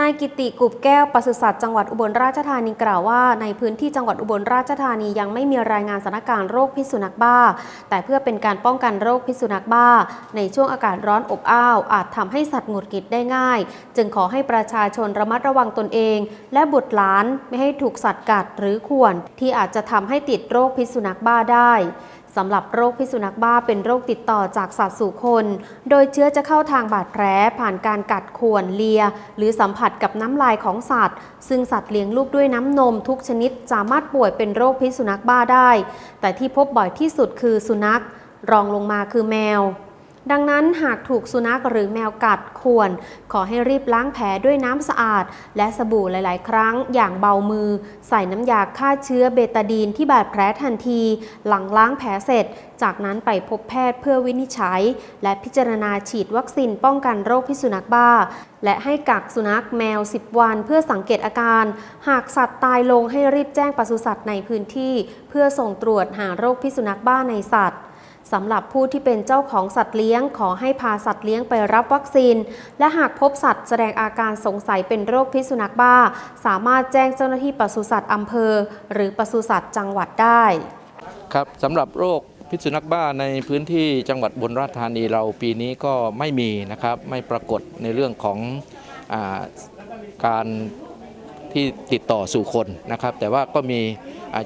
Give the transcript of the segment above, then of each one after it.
นายกิติกุบแก้วปศุสัตว์จังหวัดอุบลราชธานีกล่าวว่า ในพื้นที่จังหวัดอุบลราชธานียังไม่มีรายงานสถานการณ์โรคพิษสุนัขบ้า แต่เพื่อเป็นการป้องกันโรคพิษสุนัขบ้า ในช่วงอากาศร้อนอบอ้าว อาจทำให้สัตว์หงุดหงิดได้ง่าย จึงขอให้ประชาชนระมัดระวังตนเอง และบุตรหลานไม่ให้ถูกสัตว์กัดหรือข่วนที่อาจจะทำให้ติดโรคพิษสุนัขบ้าได้ สำหรับโรคพิษสุนัขบ้าเป็นโรคติดต่อจากสัตว์สู่คน โดยเชื้อจะเข้าทางบาดแผลผ่านการกัดข่วนเลีย หรือสัมผัสกับน้ำลายของสัตว์ ซึ่งสัตว์เลี้ยงลูกด้วยน้ำนมทุกชนิดสามารถป่วยเป็นโรคพิษสุนัขบ้าได้ แต่ที่พบบ่อยที่สุดคือสุนัข รองลงมาคือแมว ดังนั้นหากถูกสุนัขหรือแมวกัดข่วนขอให้รีบล้างแผลด้วยน้ำสะอาด และสบู่หลาย ๆ ครั้งอย่างเบามือ ใส่น้ำยาฆ่าเชื้อเบตาดีนที่บาดแผลทันที หลังล้างแผลเสร็จ จากนั้นไปพบแพทย์เพื่อวินิจฉัย และพิจารณาฉีดวัคซีนป้องกันโรคพิษสุนัขบ้า และให้กักสุนัขแมว 10 วัน เพื่อสังเกตอาการ หากสัตว์ตายลงให้รีบแจ้งปศุสัตว์ในพื้นที่ เพื่อส่งตรวจหาโรคพิษสุนัขบ้าในสัตว์ สำหรับผู้ที่เป็นเจ้าของสัตว์เลี้ยง ขอให้พาสัตว์เลี้ยงไปรับวัคซีน และหากพบสัตว์แสดงอาการสงสัยเป็นโรคพิษสุนัขบ้า สามารถแจ้งเจ้าหน้าที่ปศุสัตว์อำเภอ หรือปศุสัตว์จังหวัดได้ครับสำหรับโรคพิษสุนัขบ้าในพื้นที่จังหวัดบนราชธานีเราปีนี้ก็ไม่มีนะครับ ไม่ปรากฏในเรื่องของอาการที่ติดต่อสู่คนนะครับ แต่ว่าก็มี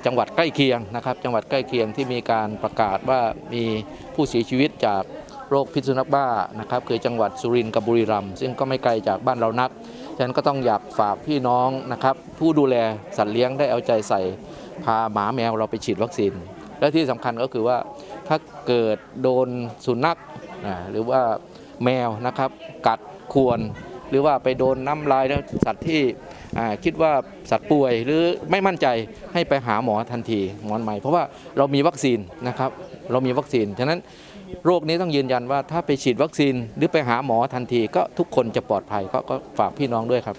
จังหวัดใกล้เคียงนะครับ จังหวัดใกล้เคียงที่มีการประกาศว่ามีผู้เสียชีวิตจากโรคพิษสุนัขบ้านะครับคือจังหวัดสุรินทร์กับบุรีรัมย์ซึ่งก็ไม่ไกลจากบ้านเรานักฉะนั้นก็ต้องอยากฝากพี่น้องนะครับผู้ดูแลสัตว์เลี้ยงได้เอาใจใส่พาหมาแมวเราไปฉีดวัคซีน และที่สำคัญก็คือว่าถ้าเกิดโดนสุนัขหรือว่าแมวนะครับกัดควร หรือว่าไปโดนน้ำลายแล้วสัตว์ที่ คิดว่าสัตว์ป่วยหรือไม่มั่นใจให้ไปหาหมอทันทีหมอใหม่ เพราะว่าเรามีวัคซีนนะครับเรามีวัคซีน ฉะนั้นโรคนี้ต้องยืนยันว่าถ้าไปฉีดวัคซีนหรือไปหาหมอทันทีก็ทุกคนจะปลอดภัยก็ก็ฝากพี่น้องด้วยครับ